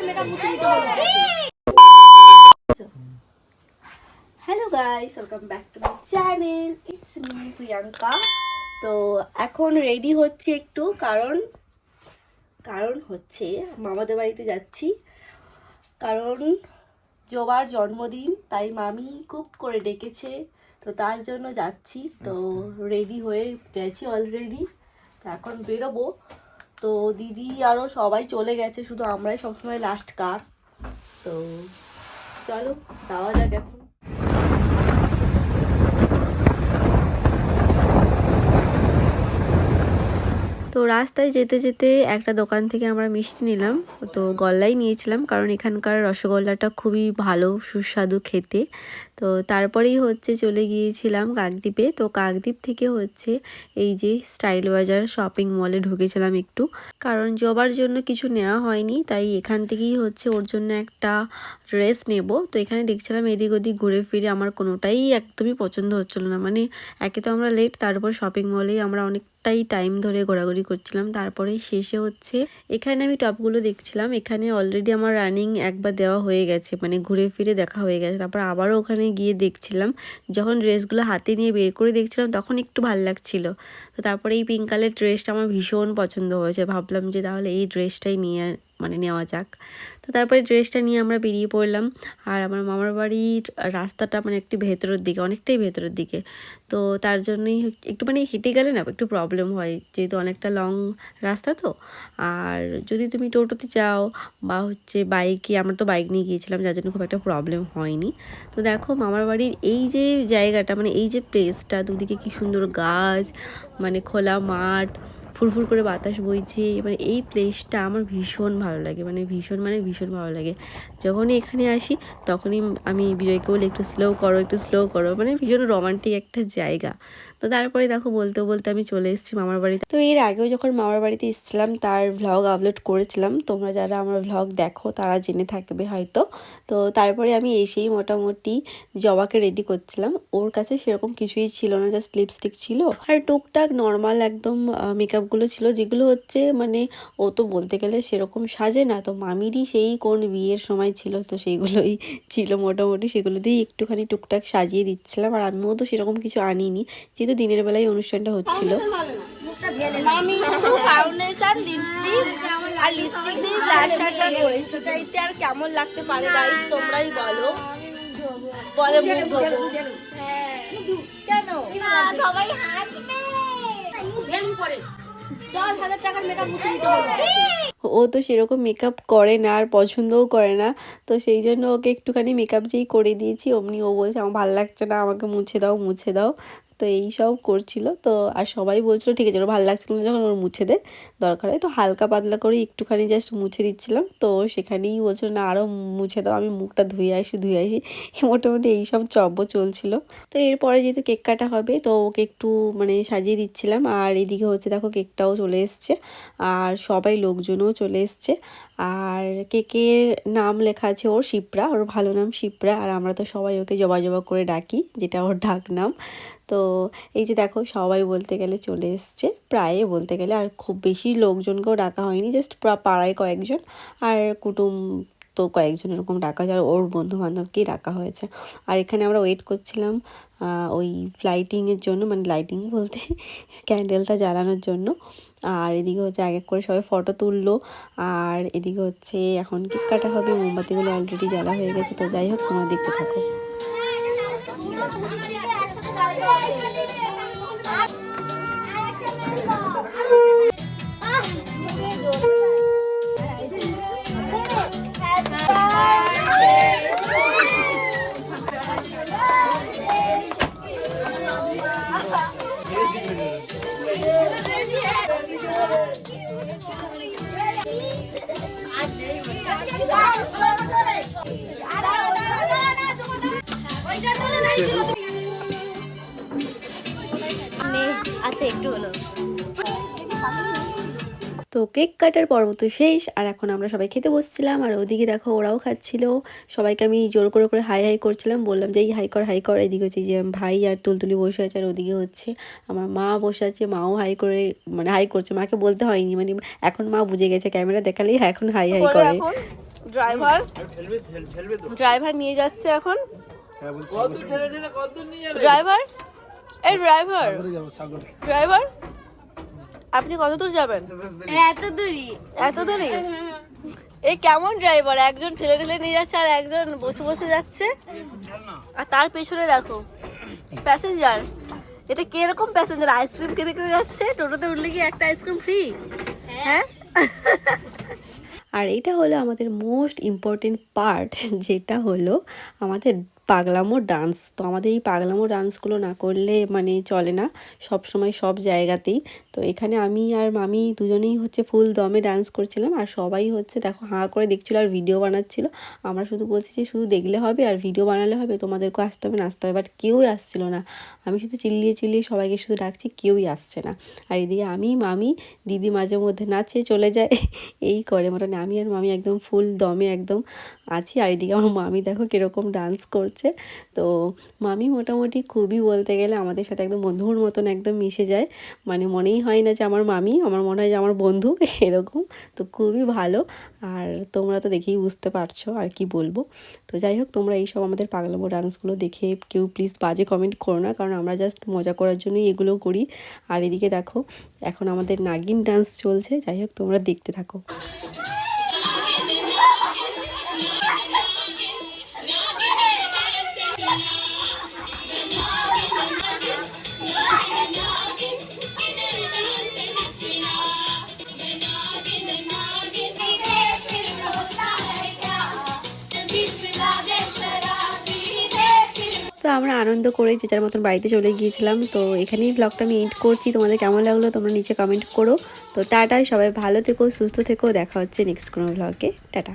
টাকার মেকআপ মুছে দিতে হবে hello guys welcome back to my channel it's me Priyanka তো এখন রেডি হচ্ছে একটু কারণ কারণ হচ্ছে মামাদের বাড়িতে যাচ্ছি। কারণ জোবার জন্মদিন তাই মামি খুব করে ডেকেছে তো তার জন্য যাচ্ছি। তো রেডি হয়ে গেছি অলরেডি তো এখন বেরোবো। তো দিদি আরও সবাই চলে গেছে, শুধু আমরাই সবসময় লাস্ট কার তো চলো, যাওয়া যাক এখন। তো রাস্তায় যেতে যেতে একটা দোকান থেকে আমরা মিষ্টি নিলাম। তো গল্লাই নিয়েছিলাম কারণ এখানকার রসগোল্লাটা খুবই ভালো, সুস্বাদু খেতে। তো তারপরেই হচ্ছে চলে গিয়েছিলাম কাকদ্বীপে। তো কাকদ্বীপ থেকে হচ্ছে এই যে স্টাইল বাজার শপিং মলে ঢুকেছিলাম একটু। কারণ জবার জন্য কিছু নেওয়া হয়নি, তাই এখান থেকেই হচ্ছে ওর জন্য একটা ড্রেস নেব। তো এখানে দেখছিলাম এদিক ওদিক ঘুরে ফিরে আমার কোনোটাই একদমই পছন্দ হচ্ছিল না। মানে একে তো আমরা লেট তারপর শপিং মলেই আমরা অনেকটাই টাইম ধরে ঘোরাঘুরি করছিলাম। তারপরে শেষে হচ্ছে এখানে আমি টপগুলো দেখছিলাম। এখানে অলরেডি আমার রানিং একবার দেওয়া হয়ে গেছে মানে ঘুরে ফিরে দেখা হয়ে গেছে। তারপর আবারও ওখানে গিয়ে দেখছিলাম। যখন ড্রেসগুলো হাতে নিয়ে বের করে দেখছিলাম, তখন একটু ভালো লাগছিল। তো তারপরে এই পিঙ্ক কালার ড্রেসটা আমার ভীষণ পছন্দ হয়েছে। ভাবলাম যে তাহলে এই ড্রেসটাই নিয়ে মানে নেওয়া যাক। তো তারপরে ড্রেসটা নিয়ে আমরা বেরিয়ে পড়লাম। আর আমার মামার বাড়ির রাস্তাটা মানে একটু ভেতরের দিকে, অনেকটাই ভেতরের দিকে। তো তার জন্যই একটু মানে হেঁটে গেলে না একটু প্রবলেম হয়। যেহেতু অনেকটা লং রাস্তা তো। আর যদি তুমি টোটোতে যাও বা হচ্ছে বাইকে আমরা তো বাইক নিয়ে গিয়েছিলাম, যার জন্য খুব একটা প্রবলেম হয়নি। তো দেখো মামার বাড়ির এই যে জায়গাটা মানে এই যে প্লেসটা দুদিকে কি সুন্দর গাছ মানে খোলা মাঠ ফুরফুর করে বাতাস বইছে। মানে এই প্লেসটা আমার ভীষণ ভালো লাগে মানে ভীষণ মানে ভীষণ ভালো লাগে। যখনই এখানে আসি, তখনই আমি বিজয়কে বলি, একটু স্লো করো, একটু স্লো করো। মানে ভীষণ রোমান্টিক একটা জায়গা। তো তারপরে দেখো বলতে বলতে আমি চলে এসেছি মামার বাড়িতে। তো এর আগেও যখন মামার বাড়িতে এসেছিলাম, তার ভ্লগ আপলোড করেছিলাম। তোমরা যারা আমার ভ্লগ দেখো, তারা জেনে থাকবে হয়তো। তো তারপরে আমি এসেই মোটামুটি জবাকে রেডি করছিলাম। ওর কাছে সেরকম কিছুই ছিল না জাস্ট লিপস্টিক ছিল। আর টুকটাক নর্মাল একদম মেকআপগুলো ছিল, যেগুলো হচ্ছে মানে ও তো বলতে গেলে সেরকম সাজে না। তো মামিরই সেই কোন বিয়ের সময় ছিল, তো সেইগুলোই ছিল মোটামুটি। সেগুলো দিয়েই একটুখানি টুকটাক সাজিয়ে দিচ্ছিলাম। আর আমিও তো সেরকম কিছু আনিনি। যেহেতু দিনের বেলায় অনুষ্ঠানটা হচ্ছিল। ফাউন্ডেশন লিপস্টিক আর লিপস্টিক দিয়ে ব্লাশারটা করেছি। তাইতে আর কেমন লাগতে পারে গাইস তোমরাই বলো। বলে মুখ ধোবো। কেন? সবাই হাসবে। দশ হাজার টাকার মেকআপ মুছে দিতে হবে। ও তো সেরকম মেকআপ করে না আর পছন্দও করে না। তো সেই জন্য ওকে একটুখানি মেকআপ যেই করে দিয়েছি অমনি ও বলছে আমার ভালো লাগছে না আমাকে মুছে দাও মুছে দাও। তো এই সব করছিল। তো আর সবাই বলছিল, ঠিক আছে, ওর ভালো লাগছিল না। যখন ওর মুছে দে, দরকার হয়। তো হালকা পাতলা করে একটুখানি জাস্ট মুছে দিচ্ছিলাম। তো সেখানেই বলছিল, না আরও মুছে দাও, আমি মুখটা ধুয়ে আসি ধুয়ে আসি। মোটামুটি এইসব চব্য চলছিল। তো এরপরে যেহেতু কেক কাটা হবে, তো ওকে একটু মানে সাজিয়ে দিচ্ছিলাম। আর এদিকে হচ্ছে, দেখো, কেকটাও চলে এসছে। আর সবাই লোকজনও চলে এসছে। আর কেকের নাম লেখা আছে ওর শিপ্রা, ওর ভালো নাম শিপ্রা, আর আমরা তো সবাই ওকে জবা জবা করে ডাকি, যেটা ওর ডাক নাম। তো এই যে দেখো, সবাই বলতে গেলে চলে এসছে। প্রায় বলতে গেলে আর খুব বেশি লোকজনকেও ডাকা হয়নি জাস্ট পাড়ায় কয়েকজন। আর কুটুম তো কয়েকজন এরকম ডাকা যায়, ওর বন্ধু বান্ধবকেই ডাকা হয়েছে। আর এখানে আমরা ওয়েট করছিলাম ওই লাইটিংয়ের জন্য মানে লাইটিং বলতে ক্যান্ডেলটা জ্বালানোর জন্য। আর এদিকে হচ্ছে এক এক করে সবাই ফটো তুললো। আর এদিকে হচ্ছে এখন কেক কাটা হবে, মোমবাতিগুলো অলরেডি জ্বালা হয়ে গেছে। তো যাই হোক, তোমরা দেখতে থাকো। আছে একটু হলো। তো কেক কাটার পর্ব তো শেষ আর এখন আমরা সবাই খেতে বসছিলাম আর ওদিকে দেখো ওরাও খাচ্ছিল। সবাইকে আমি জোর করে করে হাই হাই করছিলাম বললাম যে এই হাই কর হাই কর। এদিকে হচ্ছে যে ভাই আর তুলতুলি বসে আছে আর ওদিকে হচ্ছে আমার মা বসে আছে মাও হাই করে মানে হাই করছে মাকে বলতে হয়নি মানে এখন মা বুঝে গেছে ক্যামেরা দেখালেই এখন হাই হাই করে। করে ড্রাইভার ড্রাইভার নিয়ে যাচ্ছে এখন। ড্রাইভার? এই ড্রাইভার ড্রাইভার আপনি কত দূর যাবেন? এত দূরই। এত দূরে এই কেমন ড্রাইভার একজন ঠেলে ঠেলে নিয়ে যাচ্ছে আর একজন বসে বসে যাচ্ছে? আর তার পেছনে দেখো প্যাসেঞ্জার এটা কীরকম প্যাসেঞ্জার আইসক্রিম খেতে খেতে যাচ্ছে? টোটোতে উঠলে কি একটা আইসক্রিম ফ্রি হ্যাঁ। আর এটা হলো আমাদের মোস্ট ইম্পর্টেন্ট পার্ট যেটা হলো আমাদের পাগলামো ডান্স। তো আমাদের এই পাগলামো ডান্সগুলো না করলে মানে চলে না। সব সময় সব জায়গাতেই। তো এখানে আমি আর মামি দুজনেই হচ্ছে ফুল দমে ডান্স করছিলাম। আর সবাই হচ্ছে দেখো হাঁ করে দেখছিল আর ভিডিও বানাচ্ছিল। আমরা শুধু বলছি যে শুধু দেখলে হবে আর ভিডিও বানালে হবে, তোমাদেরকেও আসতে হবে, নাচতে হবে। বাট কেউই আসছিল না। আমি শুধু চিল্লিয়ে চিল্লিয়ে সবাইকে শুধু ডাকছি, কেউই আসছে না। আর এদিকে আমি, মামি, দিদি মাঝে মধ্যে নাচে চলে যায়। এই করে মোটামুটি। আমি আর মামি একদম ফুল দমে একদম আছি। আর এদিকে আমার মামি দেখো কীরকম ডান্স করছে। তো মামি মোটামুটি খুবই বলতে গেলে আমাদের সাথে একদম বন্ধুর মতন একদম মিশে যায়। মানে মনেই হয় না যে আমার মামি, আমার মনে হয় যে আমার বন্ধু এরকম। তো খুবই ভালো। আর তোমরা তো দেখেই বুঝতে পারছ আর কি বলব। তো যাই হোক, তোমরা এইসব আমাদের পাগলামো ডান্সগুলো দেখে কেউ প্লিজ বাজে কমেন্ট করো না। কারণ আমরা জাস্ট মজা করার জন্যই এগুলো করি। আর এদিকে দেখো, এখন আমাদের নাগিন ডান্স চলছে। যাই হোক, তোমরা দেখতে থাকো। তো আমরা আনন্দ করে যে যার মতন বাড়িতে চলে গিয়েছিলাম। তো এখানেই ব্লগটা আমি এন্ড করছি। তোমাদের কেমন লাগল তোমরা নিচে কমেন্ট করো। তো টাটা, সবাই ভালো থেকো, সুস্থ থেকো। দেখা হচ্ছে নেক্সট কোনো ব্লগে টাটা।